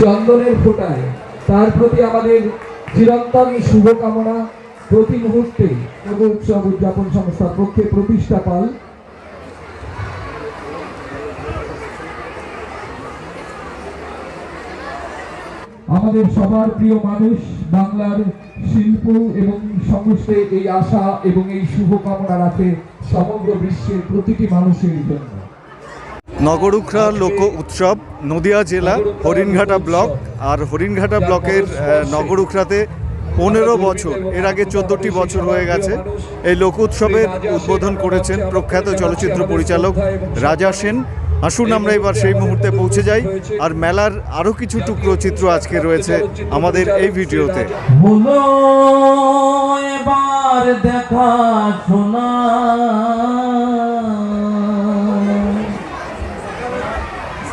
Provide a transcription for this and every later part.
চন্দনের ফোটায়, তার প্রতি আমাদের চিরন্তন শুভকামনা প্রতি মুহূর্তে উৎসব উদযাপন সংস্থার পক্ষে প্রতিষ্ঠা পাল। আমাদের সবার প্রিয় মানুষ, বাংলার শিল্প এবং সংস্কৃতি এই আশা এবং এই শুভকামনা রাখে সমগ্র বিশ্বের প্রতিটি মানুষের জন্য। নগরুখরা লোক উৎসব, নদিয়া জেলা, হরিণঘাটা ব্লক আর হরিণঘাটা ব্লকের নগরুখরাতে পনেরো বছর, এর আগে চোদ্দটি বছর হয়ে গেছে, এই লোক উৎসবের উদ্বোধন করেছেন প্রখ্যাত চলচ্চিত্র পরিচালক রাজা সেন। আসুন আমরা এবার সেই মুহূর্তে পৌঁছে যাই আর মেলার আরও কিছু টুকরো চিত্র আজকে রয়েছে আমাদের এই ভিডিওতে। দেখা শোনা।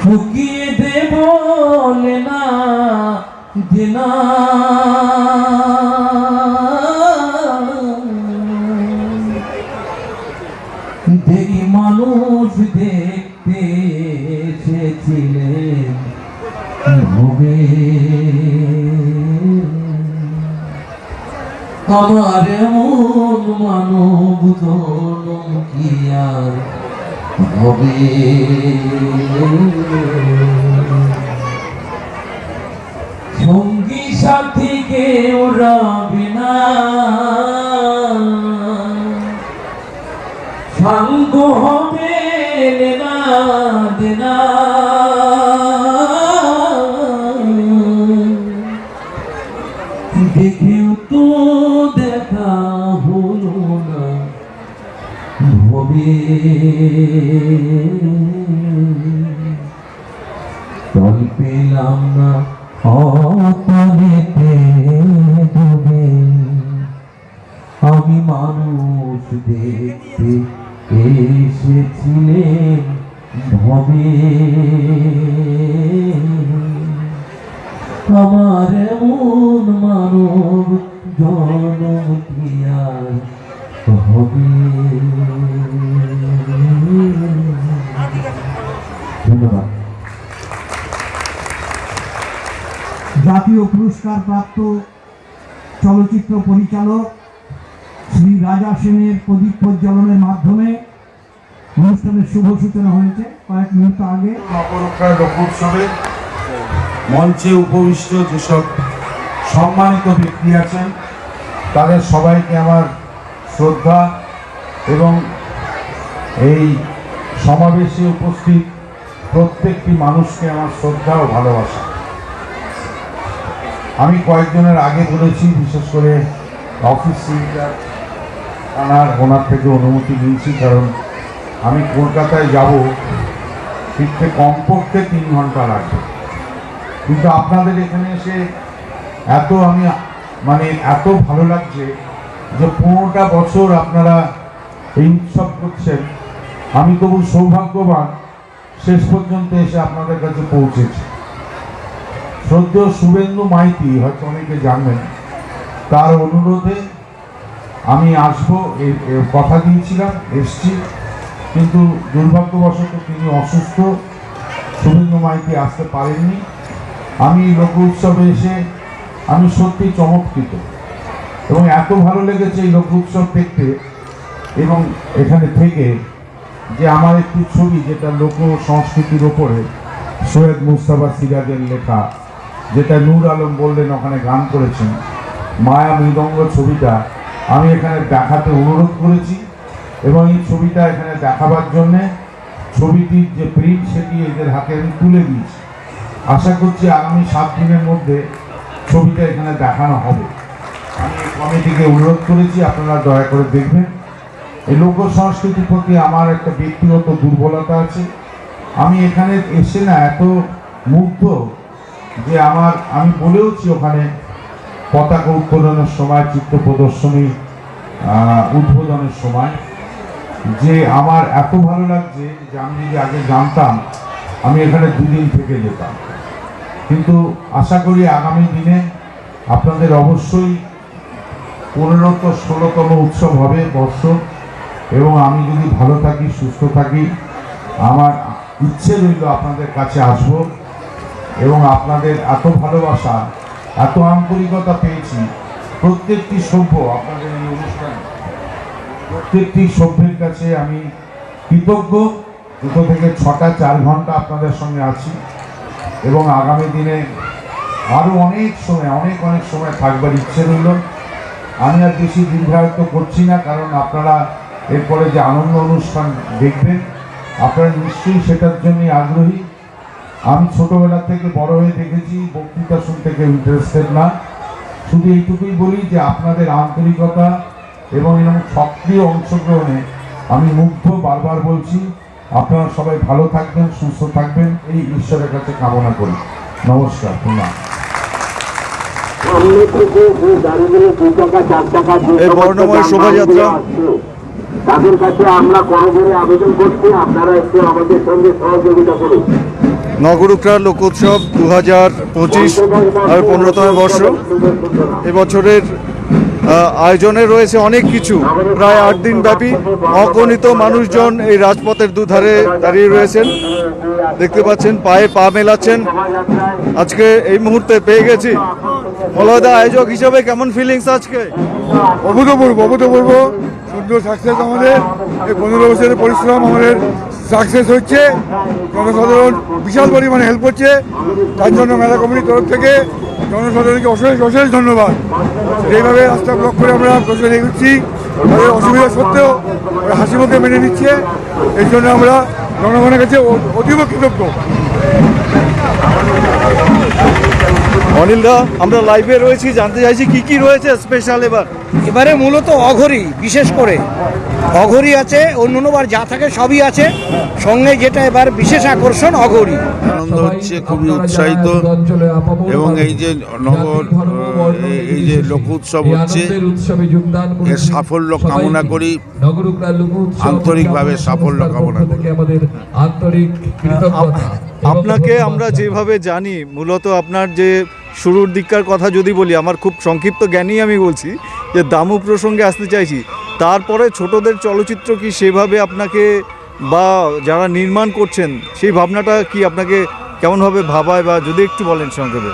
ফুকিয়ে দে বলে না দিনা দেই মানুষ দেখতে এসেছিলেন হবে আমার এমন মানব জনম কি আর হবে সঙ্গী সাথী কেউ রবে না। সঙ্গ হবে না দেনা। হবে জাতীয় পুরস্কার প্রাপ্ত চলচ্চিত্র পরিচালক শ্রী রাজা সেনের প্রদীপ প্রজ্বলনের মাধ্যমে অনুষ্ঠানের শুভ সূচনা হয়েছে কয়েক মুহূর্ত আগে। নবরক্ষা লোক উৎসবে মঞ্চে উপবিষ্ট যেসব সম্মানিত ব্যক্তি আছেন, তাদের সবাইকে আমার শ্রদ্ধা এবং এই সমাবেশে উপস্থিত প্রত্যেকটি মানুষকে আমার শ্রদ্ধা ও ভালোবাসা। আমি কয়েকজনের আগে বলেছি, বিশেষ করে অফিস সিলিন্ডার আনার ওনার থেকে অনুমতি নিয়েছি, কারণ আমি কলকাতায় যাব ফিরতে কমপক্ষে তিন ঘণ্টা লাগবে। কিন্তু আপনাদের এখানে এসে এত আমি মানে এত ভালো লাগছে যে পনেরোটা বছর আপনারা এই উৎসব করছেন, আমি তবু সৌভাগ্যবান শেষ পর্যন্ত এসে আপনাদের কাছে পৌঁছেছি। শ্রদ্ধেয় শুভেন্দু মাইতি, হয়তো অনেকে জানবেন, তার অনুরোধে আমি আসব কথা দিয়েছিলাম, এসছি। কিন্তু দুর্ভাগ্যবশত তিনি অসুস্থ, শুভেন্দু মাইতি আসতে পারেননি। আমি লোক উৎসবে এসে আমি সত্যি চমৎকৃত এবং এত ভালো লেগেছে এই লোক উৎসব দেখতে এবং এখানে থেকে যে আমার একটি ছবি, যেটা লোক সংস্কৃতির ওপরে, সৈয়দ মুস্তাফা সিরাজের লেখা যেটা নূর আলম বললেন, ওখানে গান করেছেন। মায়া মৃদঙ্গ ছবিটা আমি এখানে দেখাতে অনুরোধ করেছি এবং এই ছবিটা এখানে দেখাবার জন্যে ছবিটির যে প্রিন্ট সেটি এদের হাতে আমি তুলে দিয়েছি। আশা করছি আগামী সাত দিনের মধ্যে ছবিটা এখানে দেখানো হবে। আমি কমিটিকে অনুরোধ করেছি, আপনারা দয়া করে দেখবেন। এই লোক সংস্কৃতির প্রতি আমার একটা ব্যক্তিগত দুর্বলতা আছে। আমি এখানে এসে না এত মুগ্ধ যে আমার, আমি বলেওছি ওখানে পতাকা উত্তোলনের সময়, চিত্র প্রদর্শনী উদ্বোধনের সময়, যে আমার এত ভালো লাগছে যে আমি যদি আগে জানতাম, আমি এখানে দুদিন থেকে যেতাম। কিন্তু আশা করি আগামী দিনে আপনাদের অবশ্যই পনেরোতম, ষোলোতম উৎসব হবে বর্ষ এবং আমি যদি ভালো থাকি, সুস্থ থাকি, আমার ইচ্ছে রইল আপনাদের কাছে আসব। এবং আপনাদের এত ভালোবাসা, এত আন্তরিকতা পেয়েছি। প্রত্যেকটি সভ্য আপনাদের এই অনুষ্ঠান, প্রত্যেকটি সভ্যের কাছে আমি কৃতজ্ঞ। দুটো থেকে ছটা, চার ঘণ্টা আপনাদের সঙ্গে আছি এবং আগামী দিনে আরও অনেক সময়, অনেক অনেক সময় থাকবার ইচ্ছে রইল। আমি আর বেশি দীর্ঘায়িত করছি না, কারণ আপনারা এরপরে যে আনন্দ অনুষ্ঠান দেখবেন, আপনারা নিশ্চয়ই সেটার জন্যই আগ্রহী। আমি ছোটবেলা থেকে বড় হয়ে দেখেছি বক্তৃতা শুনতে কেউ ইন্টারেস্টেড না। শুধু এইটুকুই বলি যে আপনাদের আন্তরিকতা এবং এরকম সক্রিয় অংশগ্রহণে আমি মুগ্ধ বারবার বলছি আপনারা সবাই ভালো থাকবেন সুস্থ থাকবেন এই ঈশ্বরের কাছে কামনা করি। নমস্কার প্রণাম। তাদের কাছে আমরা করজোরে আবেদন করছি আপনারা একটু আমাদের সঙ্গে সহযোগিতা করুন। নগরুখরা লোকোৎসব দু হাজার পঁচিশ আর পনেরোতম বর্ষ। এবছরের আয়োজনে রয়েছে অনেক কিছু। প্রায় আট দিন ব্যাপী অগণিত মানুষজন এই রাজপথের দুধারে দাঁড়িয়ে রয়েছেন। দেখতে পাচ্ছেন, পায়ে পা মেলাচ্ছেন। আজকে এই মুহূর্তে পেয়ে গেছি। মলয়দা আয়োজক হিসাবে কেমন ফিলিংস আজকে? অভূতপূর্ব অভূতপূর্ব। সুন্দর সাকসেস আমাদের। এই পনেরো বছরের পরিশ্রম আমাদের সাকসেস হচ্ছে। জনসাধারণ বিশাল পরিমাণে হেল্প করছে। তার জন্য মেলা কমিটির তরফ থেকে জনসাধারণকে অশেষ অশেষ ধন্যবাদ। যেভাবে রাস্তা ব্লক করে আমরা বসে এগুচ্ছি তাদের অসুবিধা সত্ত্বেও ওরা হাসি মুখে মেনে নিচ্ছে। এই জন্য আমরা জনগণের কাছে অতীব কৃতজ্ঞ। অনিলদা আমরা লাইভে রয়েছি। জানতে চাইছি কি কি রয়েছে স্পেশাল এবার? এবারে মূলত অঘরি বিশেষ করে। অঘরি আছে অন্যান্যবার যা থাকে সবই আছে। সঙ্গে যেটা এবার বিশেষ আকর্ষণ অঘরি। আনন্দ হচ্ছে খুবই উৎসাহিত। এবং এই যে নগর এই- যে লোক উৎসব হচ্ছে এর সাফল্য কামনা করি। আন্তরিকভাবে সাফল্য কামনা করি। আমাদের আন্তরিক কৃতজ্ঞতা আপনাকে আমরা যেভাবে জানি মূলত আপনার যে শুরুর দিককার কথা যদি বলি আমার খুব সংক্ষিপ্ত জ্ঞানই আমি বলছি যে দামু প্রসঙ্গে আসতে চাইছি। তারপরে ছোটদের চলচ্চিত্র কি সেভাবে আপনাকে বা যারা নির্মাণ করছেন সেই ভাবনাটা কি আপনাকে কেমনভাবে ভাবায় বা যদি একটু বলেন সংক্ষেপে?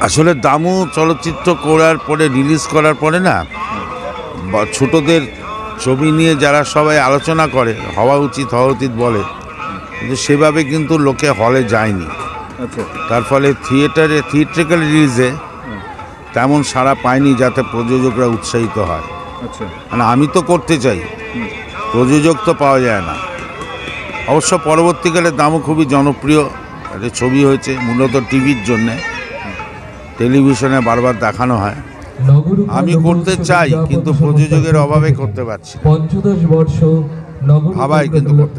আসলে দামু চলচ্চিত্র করার পরে রিলিজ করার পরে না বা ছোটদের ছবি নিয়ে যারা সবাই আলোচনা করে হওয়া উচিত হওয়া উচিত বলে কিন্তু সেভাবে কিন্তু লোকে হলে যায়নি। আচ্ছা। তার ফলে থিয়েটারে থিয়েট্রিক্যাল রিলিজে তেমন সাড়া পায়নি যাতে প্রযোজকরা উৎসাহিত হয়। মানে আমি তো করতে চাই। প্রযোজক তো পাওয়া যায় না। অবশ্য পরবর্তীকালে দামও খুবই জনপ্রিয়। একটা ছবি হয়েছে মূলত টিভির জন্যে। টেলিভিশনে বারবার দেখানো হয়। আমি করতে চাই কিন্তু প্রযোজকের অভাবে করতে পারছি না। পঞ্চদশ বর্ষ ভাবাই কিন্তু করতে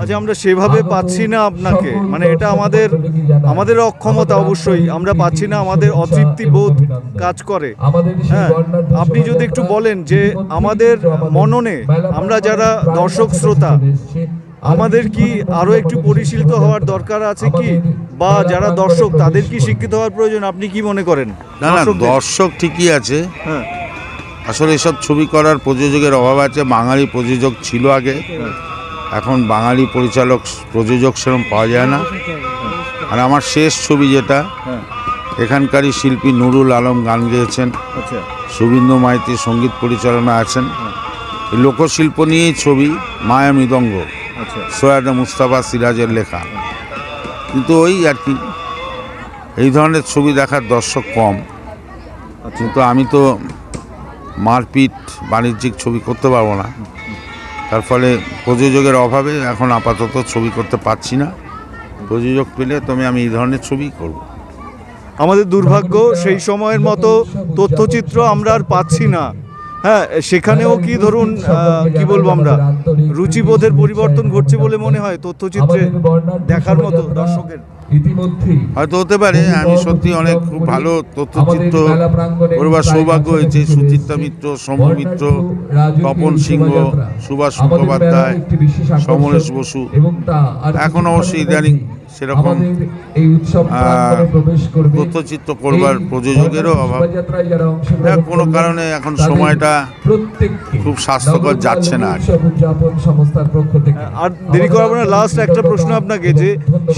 আচ্ছা আমরা সেভাবে পাচ্ছি না আপনাকে। মানে এটা আমাদের আমাদের অক্ষমতা অবশ্যই। আমরা পাচ্ছি না আমাদের অতৃপ্তি বোধ কাজ করে। হ্যাঁ আপনি যদি একটু বলেন যে আমাদের মননে আমরা যারা দর্শক শ্রোতা আমাদের কি আরও একটু পরিশীলিত হওয়ার দরকার আছে কি? বা যারা দর্শক তাদের কি শিক্ষিত হওয়ার প্রয়োজন? আপনি কি মনে করেন? না না দর্শক ঠিকই আছে। হ্যাঁ। আসলে এসব ছবি করার প্রযোজকের অভাব আছে। বাঙালি প্রযোজক ছিল আগে। এখন বাঙালি পরিচালক প্রযোজক সেরকম পাওয়া যায় না। আর আমার শেষ ছবি যেটা এখানকারই শিল্পী নুরুল আলম গান গেয়েছেন। আচ্ছা। সুবিন্দু মাইতি সংগীত পরিচালনা আছেন। লোকশিল্প নিয়েই ছবি মায়া মৃদঙ্গ আচ্ছা। সৈয়দ মুস্তাফা সিরাজের লেখা। কিন্তু ওই আর কি এই ধরনের ছবি দেখার দর্শক কম। কিন্তু আমি তো মারপিট, বাণিজ্যিক ছবি করতে পারব না। তার ফলে প্রযোজকের অভাবে এখন আপাতত ছবি করতে পারছি না। প্রযোজক পেলে তবে আমি এই ধরনের ছবি করব। আমাদের দুর্ভাগ্য, সেই সময়ের মতো তথ্যচিত্র আমরা আর পাচ্ছি না। হ্যাঁ সেখানেও কি ধরুন কি বলব আমরা, রুচিবোধের পরিবর্তন ঘটছে বলে মনে হয় তথ্যচিত্রে দেখার মতো দর্শকের। হয়তো হতে পারে আমি সত্যি অনেক খুব ভালো তথ্যচিত্র করবার সৌভাগ্য হয়েছে সুচিত্রা মিত্র সৌম্য মিত্র তপন সিংহ সুভাষ মুখোপাধ্যায় সমরেশ বসু। এখন অবশ্যই ইদানিং সেরকম আমাদের এই উৎসব আহ, প্রাঙ্গণে প্রবেশ করবে তথ্যচিত্র করবার প্রযোজকেরও অভাব। হ্যাঁ, কোনো কারণে এখন সময়টা খুব স্বাস্থ্যকর যাচ্ছে না। আর দেরি করব না লাস্ট একটা প্রশ্ন আপনাকে যে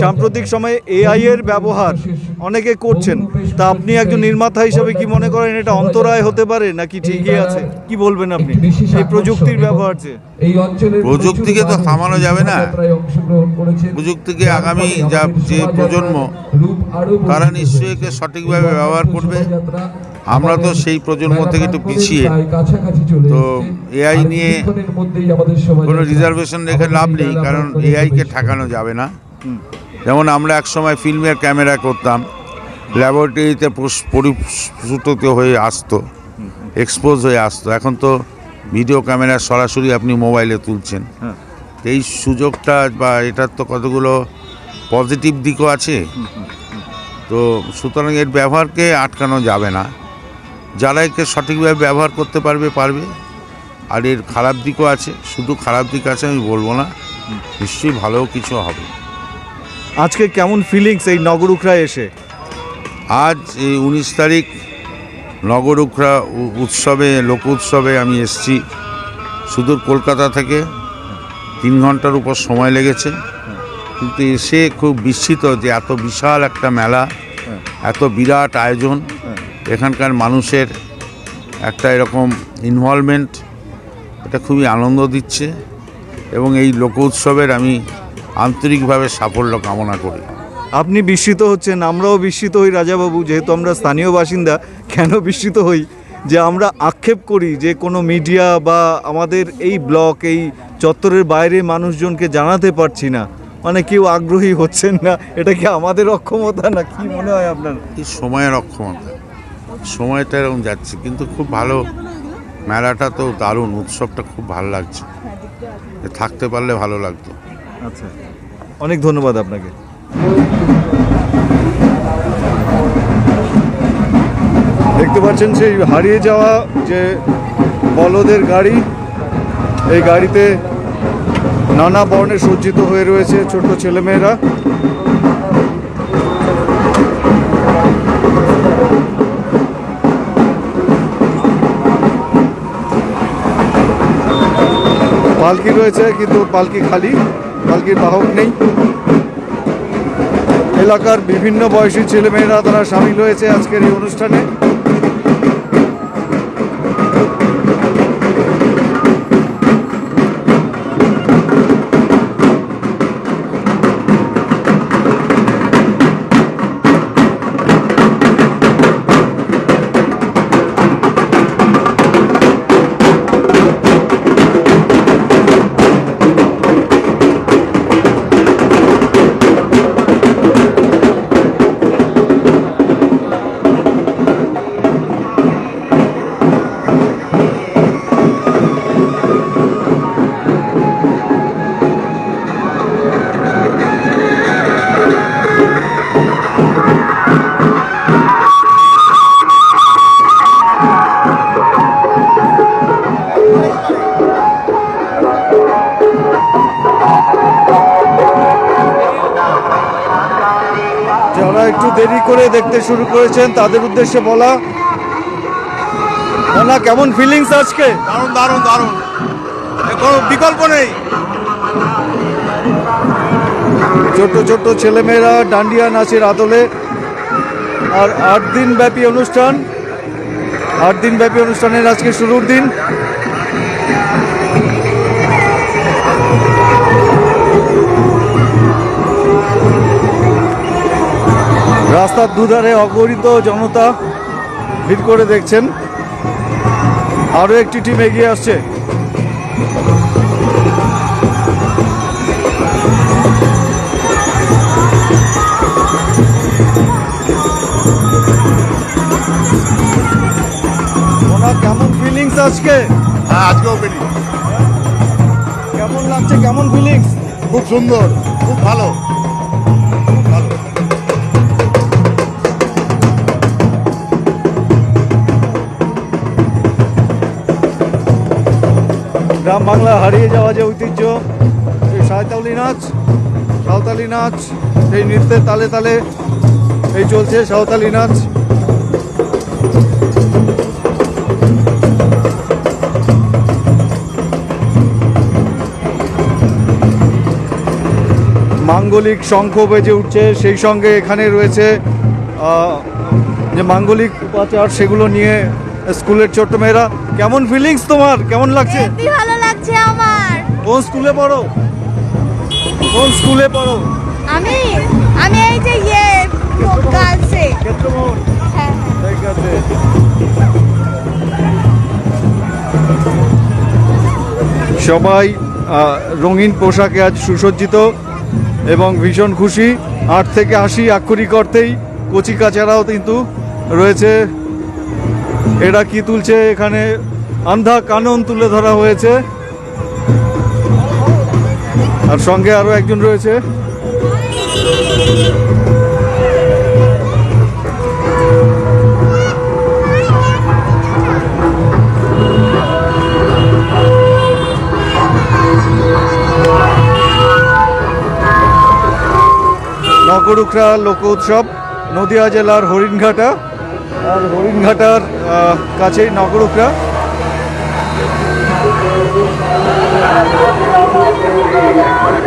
সাম্প্রতিক সময়ে এআই এর ব্যবহার অনেকে করছেন। তা আপনি একজন নির্মাতা হিসেবে কি মনে করেন এটা অন্তরায় হতে পারে নাকি ঠিকই আছে? কি বলবেন আপনি? এই প্রযুক্তির ব্যবহার যে এই অঞ্চলের প্রযুক্তিকে তো থামানো যাবে না। প্রযুক্তিকে আগামী যা যে প্রজন্ম, তারা নিশ্চয়ই। একে সঠিকভাবে ব্যবহার করবে। আমরা তো সেই প্রজন্ম থেকে একটু পিছিয়ে। তো এআই নিয়ে কোনো রিজার্ভেশন রেখে লাভ নেই কারণ এআইকে ঠেকানো যাবে না যেমন আমরা একসময় ফিল্মের ক্যামেরা করতাম ল্যাবরেটরিতে পরিস্ফুটিত হয়ে আসতো এক্সপোজ হয়ে আসতো এখন তো ভিডিও ক্যামেরা সরাসরি আপনি মোবাইলে তুলছেন। এই সুযোগটা বা এটার তো কতগুলো পজিটিভ দিকও আছে। তো সুতরাং এর ব্যবহারকে আটকানো যাবে না। যারা একে সঠিকভাবে ব্যবহার করতে পারবে পারবে। আর এর খারাপ দিকও আছে। শুধু খারাপ দিক আছে আমি বলব না। নিশ্চয়ই ভালো কিছু হবে। আজকে কেমন ফিলিংস এই নগরুখরা এসে? আজ এই উনিশ তারিখ নগর উখরা উৎসবে, লোক উৎসবে আমি এসছি সুদূর কলকাতা থেকে। তিন ঘণ্টার উপর সময় লেগেছে। কিন্তু এসে খুব বিস্মিত যে এত বিশাল একটা মেলা, এত বিরাট আয়োজন। এখানকার মানুষের একটা এরকম ইনভলভমেন্ট এটা খুবই আনন্দ দিচ্ছে। এবং এই লোক উৎসবের আমি আন্তরিকভাবে সাফল্য কামনা করি। আপনি বিস্মিত হচ্ছেন, আমরাও বিস্মিত হই রাজাবাবু, যেহেতু আমরা স্থানীয় বাসিন্দা। কেন বিস্মিত হই? যে আমরা আক্ষেপ করি যে কোনো মিডিয়া বা আমাদের এই ব্লক এই চত্বরের বাইরে মানুষজনকে জানাতে পারছি না। মানে কেউ আগ্রহী হচ্ছেন না। এটা কি আমাদের অক্ষমতা না কি মনে হয় আপনার? এই সময়ের অক্ষমতা। সময়টা এরকম যাচ্ছে কিন্তু খুব ভালো মেলাটা তো দারুণ উৎসবটা খুব ভালো লাগছে। থাকতে পারলে ভালো লাগতো। আচ্ছা। অনেক ধন্যবাদ আপনাকে। দেখতে পাচ্ছেন সেই হারিয়ে যাওয়া যে বলদের গাড়ি, এই গাড়িতে নানা বর্ণে সজ্জিত হয়ে রয়েছে ছোট ছেলেমেয়েরা। পালকি রয়েছে, কিন্তু পালকি খালি, পালকির বাহক নেই। এলাকার বিভিন্ন বয়সী ছেলেমেয়েরা তারা সামিল হয়েছে আজকের এই অনুষ্ঠানে। দেখতে শুরু করেছেন তাদের উদ্দেশ্যে বলা। না কেমন ফিলিংস আজকে? দারুণ দারুণ দারুণ। কোনো বিকল্প নেই। ছোট ছোট ছেলেমেয়েরা ডান্ডিয়া নাচের আদলে আর আট দিন ব্যাপী অনুষ্ঠান। আট দিন ব্যাপী অনুষ্ঠানের আজকে শুরুর দিন। রাস্তার দুধারে অগণিত জনতা ভিড় করে দেখছেন। আরও একটি টিম এগিয়ে আসছে। ওনার কেমন ফিলিংস আজকে? হ্যাঁ আজকেও পেরি কেমন লাগছে? কেমন ফিলিংস খুব সুন্দর খুব ভালো। বাংলা হারিয়ে যাওয়া যে ঐতিহ্য, সেই সাঁওতালি নাচ সাঁওতালি নাচ সেই নৃত্যের তালে তালে এই চলছে সাঁওতালি নাচ মাঙ্গলিক শঙ্খ বেজে উঠছে, সেই সঙ্গে এখানে রয়েছে যে মাঙ্গলিক উপাচার সেগুলো নিয়ে স্কুলের ছোট্ট মেয়েরা, কেমন ফিলিংস তোমার? কেমন লাগছে? ভালো লাগছে আমার। কোন স্কুলে পড়ো? কোন স্কুলে পড়ো? আমি আমি এই যে ইয়ে গার্লসে। ক্ষেত্রমোহন হ্যাঁ হ্যাঁ। ঠিক আছে। সবাই রঙিন পোশাকে আজ সুসজ্জিত এবং ভীষণ খুশি। আট থেকে আশি আক্ষরিক অর্থেই কচি কাচারাও কিন্তু রয়েছে। এরা কি তুলছে এখানে? আন্ধা কানন তুলে ধরা হয়েছে। আর সঙ্গে আরও একজন রয়েছে। নগরুখরা লোক উৎসব, নদিয়া জেলার হরিণঘাটা, আর হরিণঘাটার কাছেই নগরুখরা। কেমন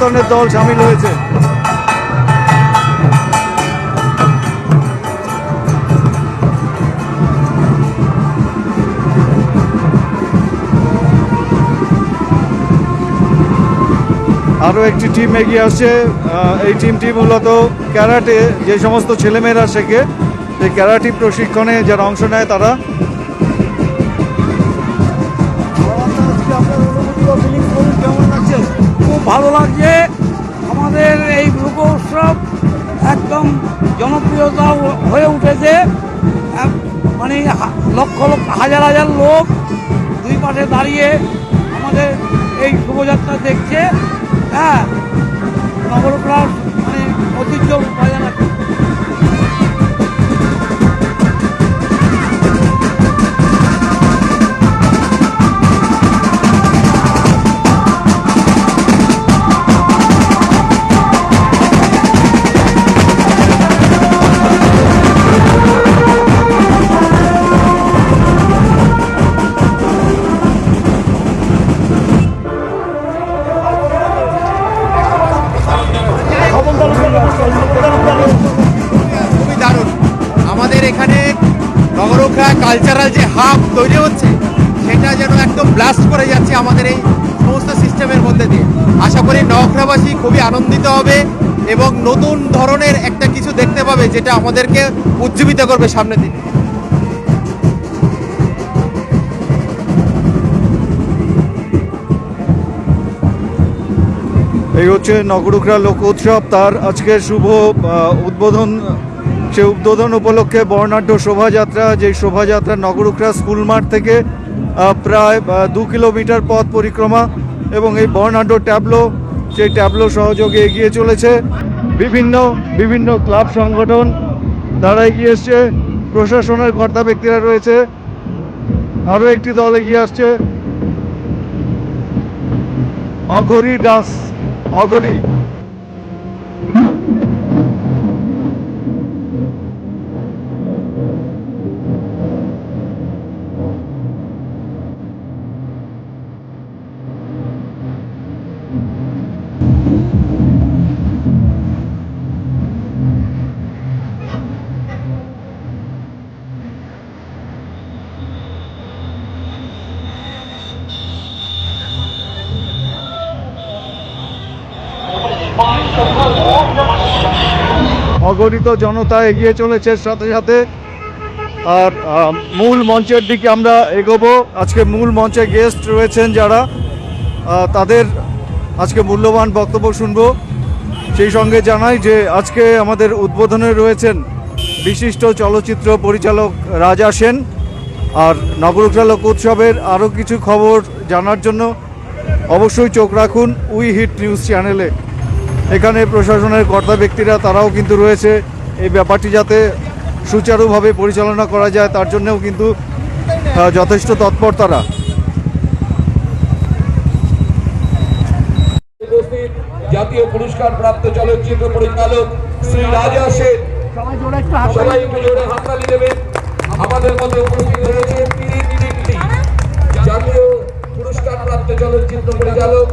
সংকীর্তনের দল সামিল হয়েছে। আরও একটি টিম এগিয়ে আসছে। এই টিমটি মূলত ক্যারাটে, যে সমস্ত ছেলেমেয়েরা শেখে এই ক্যারাটি প্রশিক্ষণে যারা অংশ নেয় তারা ভালো লাগছে। আমাদের এই লোক উৎসব একদম জনপ্রিয়তা হয়ে উঠেছে। মানে লক্ষ লক্ষ, হাজার হাজার লোক দুই পাশে দাঁড়িয়ে আমাদের এই শোভাযাত্রা দেখছে। হ্যাঁ নগরপ্রাণ এবং নতুন ধরনের একটা কিছু দেখতে পাবে যেটা আমাদেরকে উজ্জীবিত করবে সামনের দিন। এই হচ্ছে নগরুখরা লোক উৎসব, তার আজকে শুভ উদ্বোধন, সে উদ্বোধন উপলক্ষে বর্ণাঢ্য শোভাযাত্রা, যে শোভাযাত্রা নগরুখরা স্কুল মাঠ থেকে প্রায় দু কিলোমিটার পথ পরিক্রমা এবং এই বর্ণাঢ্য ট্যাবলো সেই ট্যাবলো সহযোগে এগিয়ে চলেছে। বিভিন্ন বিভিন্ন ক্লাব সংগঠন তারা এগিয়ে এসছে। প্রশাসনের কর্তা ব্যক্তিরা রয়েছে। আরও একটি দল এগিয়ে আসছে। অঘরি দাস অঘরি। অগণিত জনতা এগিয়ে চলেছে সাথে সাথে। আর মূল মঞ্চের দিকে আমরা এগোবো। আজকে মূল মঞ্চে গেস্ট রয়েছেন যারা তাদের আজকে মূল্যবান বক্তব্য শুনব। সেই সঙ্গে জানাই যে আজকে আমাদের উদ্বোধনে রয়েছেন বিশিষ্ট চলচ্চিত্র পরিচালক রাজা সেন। আর নগরুখরা লোক উৎসবের আরও কিছু খবর জানার জন্য অবশ্যই চোখ রাখুন উই হিট নিউজ চ্যানেলে। এখানে প্রশাসনের কর্তা ব্যক্তিরা তারাও কিন্তু রয়েছে। এই ব্যাপারটি যাতে সুচারুভাবে পরিচালনা করা যায় তার জন্যও কিন্তু যথেষ্ট তৎপর তারা। জাতীয় পুরস্কার প্রাপ্ত চলচ্চিত্র পরিচালক শ্রী রাজা সেন। সবাই একটু জোরে হাততালি দেবেন। আমাদের মধ্যে উপস্থিত রয়েছে তিনি। জাতীয় পুরস্কার প্রাপ্ত চলচ্চিত্র পরিচালক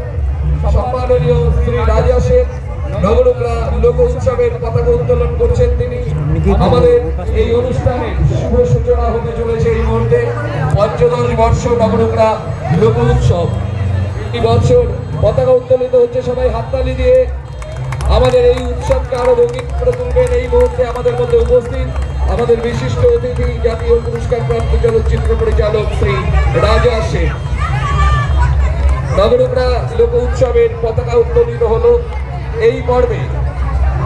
সম্মাননীয় শ্রী রাজা সেন। নবরুকরা লোক উৎসবের পতাকা উত্তোলন করছেন তিনি। আমাদের এই অনুষ্ঠানের শুভ সূচনা হতে চলেছে এই মুহূর্তে। পঞ্চদশ বর্ষ নবরুকরা লোক উৎসব। এই বছর পতাকা উত্তোলিত হচ্ছে, সবাই হাততালি দিয়ে আমাদের এই উৎসবকে আরও রঙিন করে তুলবেন। এই মুহূর্তে আমাদের মধ্যে উপস্থিত আমাদের বিশিষ্ট অতিথি, জাতীয় পুরস্কার প্রাপ্ত চলচ্চিত্র পরিচালক শ্রী রাজা সেন। নগরুকরা লোক উৎসবের পতাকা উত্তোলিত হলো। এই পর্বে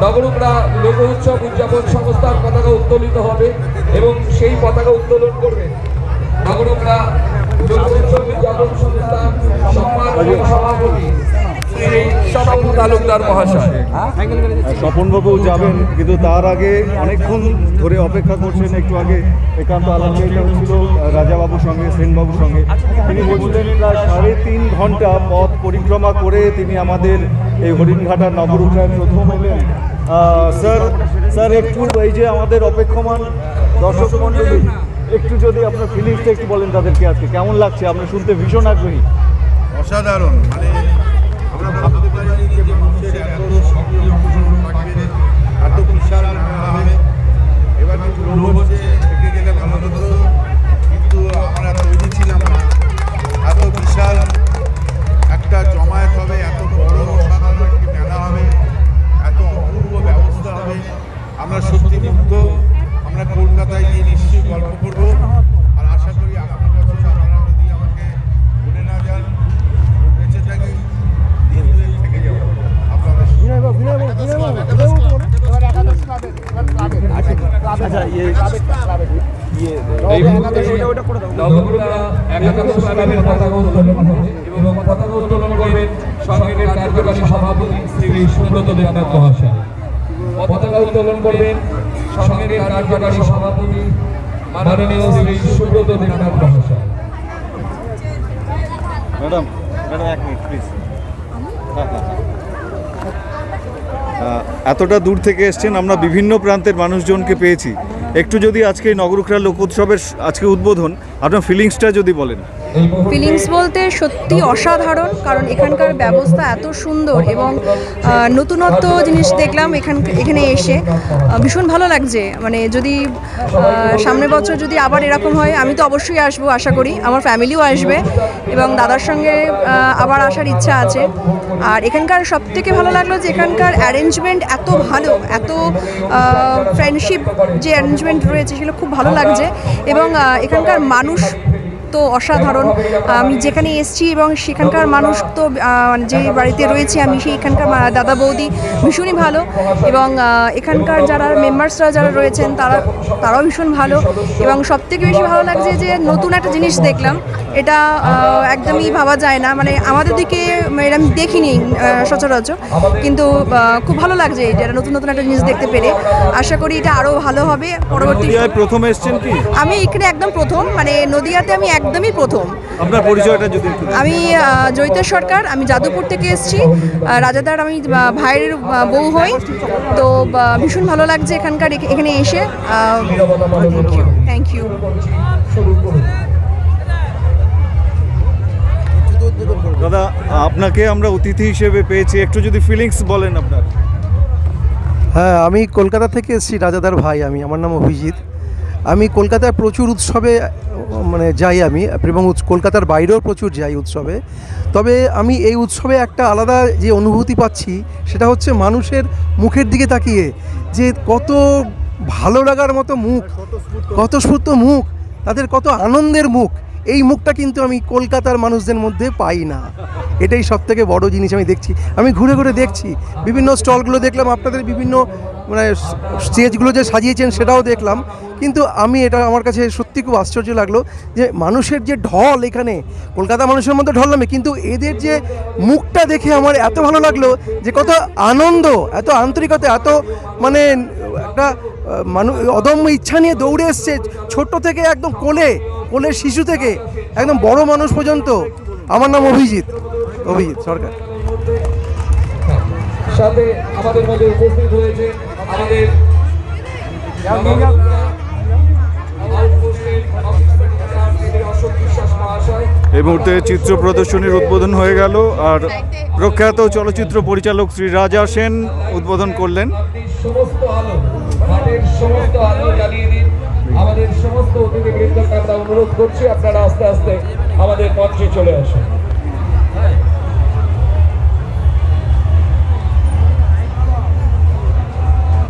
নগরুকরা লোক উৎসব উদযাপন সংস্থার পতাকা উত্তোলিত হবে এবং সেই পতাকা উত্তোলন করবে নগরুকরা লোক উৎসব উদযাপন সংস্থার সম্মান সভাপতি স্বপন তালুকদার মহাশয়। স্বপনবাবু যাবেন কিন্তু তার আগে অনেকক্ষণ ধরে অপেক্ষা করছেন একটু আগে একান্ত আলাপচারিতা হচ্ছিল রাজাবাবুর সঙ্গে সেনবাবুর সঙ্গে। তিনি বলছিলেন প্রায় সাড়ে তিন ঘণ্টা পথ পরিক্রমা করে তিনি আমাদের এই হরিণঘাটার নবরূপরায় প্রথম এলেন। স্যার স্যার একটু এই যে আমাদের অপেক্ষমান দর্শক মণ্ডলী একটু যদি আপনার ফিলিংসটা একটু বলেন তাদেরকে আজকে। কেমন লাগছে? আমরা শুনতে ভীষণ আগ্রহী। অসাধারণ মানে এত সক্রিয় অংশগ্রহণ থাকবে এত বিশাল মেলা হবে। এবার কিন্তু লোক হচ্ছে ভালো হতো। কিন্তু আমরা তৈরি না। এত বিশাল একটা জমায়েত হবে, এত বড় অসাধারণ একটি হবে, এত অপূর্ব ব্যবস্থা হবে। আমরা সত্যি মুগ্ধ। আমরা কলকাতায় গিয়ে নিশ্চয়ই গল্প করব। এই মুহূর্তে নবগ্রহরা একাদশ ক্লাবের পতাকা উত্তোলন এবং পতাকা উত্তোলন করবেন সংঘের কার্যকারী সভাপতি শ্রী সুব্রত দেবনাথ মহাশয়। পতাকা উত্তোলন করবেন সংঘের কার্যকারী সভাপতি মাননীয় শ্রী সুব্রত দেবনাথ মহাশয়। ম্যাডাম ম্যাডাম এক মিনিট প্লিজ। এতটা দূর থেকে এসছেন, আমরা বিভিন্ন প্রান্তের মানুষজনকে পেয়েছি। একটু যদি আজকে নগরুখরা লোক উৎসবের আজকে উদ্বোধন, আপনার ফিলিংসটা যদি বলেন। ফিলিংস বলতে সত্যি অসাধারণ কারণ এখানকার ব্যবস্থা এত সুন্দর এবং নতুনত্ব জিনিস দেখলাম এখান এখানে এসে। ভীষণ ভালো লাগছে। মানে যদি সামনের বছর যদি আবার এরকম হয় আমি তো অবশ্যই আসব আশা করি। আমার ফ্যামিলিও আসবে এবং দাদার সঙ্গে আবার আসার ইচ্ছা আছে। আর এখানকার সব থেকে ভালো লাগল যে এখানকার অ্যারেঞ্জমেন্ট এত ভালো এত ফ্রেন্ডশিপ যে অ্যারেঞ্জমেন্ট রয়েছে সেগুলো খুব ভালো লাগছে। এবং এখানকার মানুষ তো অসাধারণ। আমি যেখানে এসেছি এবং সেখানকার মানুষ তো যে বাড়িতে রয়েছে আমি সেইখানকার দাদা বৌদি ভীষণই ভালো। এবং এখানকার যারা মেম্বার্সরা যারা রয়েছেন তারা তারাও ভীষণ ভালো। এবং সবথেকে বেশি ভালো লাগছে যে নতুন একটা জিনিস দেখলাম। এটা একদমই ভাবা যায় না। মানে আমাদের দিকে এরকম দেখিনি সচরাচর। কিন্তু খুব ভালো লাগছে এটা নতুন নতুন একটা জিনিস দেখতে পেরে। আশা করি এটা আরও ভালো হবে। পরবর্তী প্রথম এসছেন কি? আমি এখানে একদম প্রথম। মানে নদিয়াতে আমি একদমই প্রথম। আপনার পরিচয়টা যদি আমি জয়িতা সরকার আমি যাদবপুর থেকে এসেছি। রাজাদার আমি ভাইয়ের বউ হই। তো ভীষণ ভালো লাগছে এখানকার এখানে এসে। থ্যাংক ইউ শুরু দাদা আপনাকে আমরা অতিথি হিসেবে পেয়েছি। একটু যদি ফিলিংস বলেন আপনার। হ্যাঁ আমি কলকাতা থেকে এসেছি রাজাদার ভাই আমি আমার নাম অভিজিৎ। আমি কলকাতায় প্রচুর উৎসবে মানে যাই আমি, এবং কলকাতার বাইরেও প্রচুর যাই উৎসবে। তবে আমি এই উৎসবে একটা আলাদা যে অনুভূতি পাচ্ছি, সেটা হচ্ছে মানুষের মুখের দিকে তাকিয়ে যে কত ভালো লাগার মতো মুখ, কত স্ফূর্ত মুখ, তাদের কত আনন্দের মুখ, এই মুখটা কিন্তু আমি কলকাতার মানুষদের মধ্যে পাই না। এটাই সব থেকে বড় জিনিস আমি দেখছি। আমি ঘুরে ঘুরে দেখছি, বিভিন্ন স্টলগুলো দেখলাম, আপনাদের বিভিন্ন মানে স্টেজগুলো যে সাজিয়েছেন সেটাও দেখলাম। কিন্তু আমি এটা আমার কাছে সত্যি খুব আশ্চর্য লাগল যে মানুষের যে ঢল এখানে, কলকাতা মানুষের মধ্যে ঢল নামে, কিন্তু এদের যে মুখটা দেখে আমার এত ভালো লাগল যে কত আনন্দ, এত আন্তরিকতা, এত মানে একটা মানুষ অদম্য ইচ্ছা নিয়ে দৌড়ে এসছে ছোট্ট থেকে একদম কোলে, কোলের শিশু থেকে, একদম বড় মানুষ পর্যন্ত। আমার নাম অভিজিৎ অভিজিৎ সরকার। সাথে আমাদের মধ্যে উপস্থিত হয়েছে আমাদের এই মুহূর্তে চিত্র প্রদর্শনীর উদ্বোধন হয়ে গেল আর প্রখ্যাত চলচ্চিত্র পরিচালক শ্রী রাজা সেন উদ্বোধন করলেন। সমস্ত আলো সমস্ত আলো জ্বালিয়ে দিন। আমাদের সমস্ত অতিথিবৃন্দকে আমরা অনুরোধ করছি আপনারা আস্তে আস্তে আমাদের মঞ্চে চলে আসুন।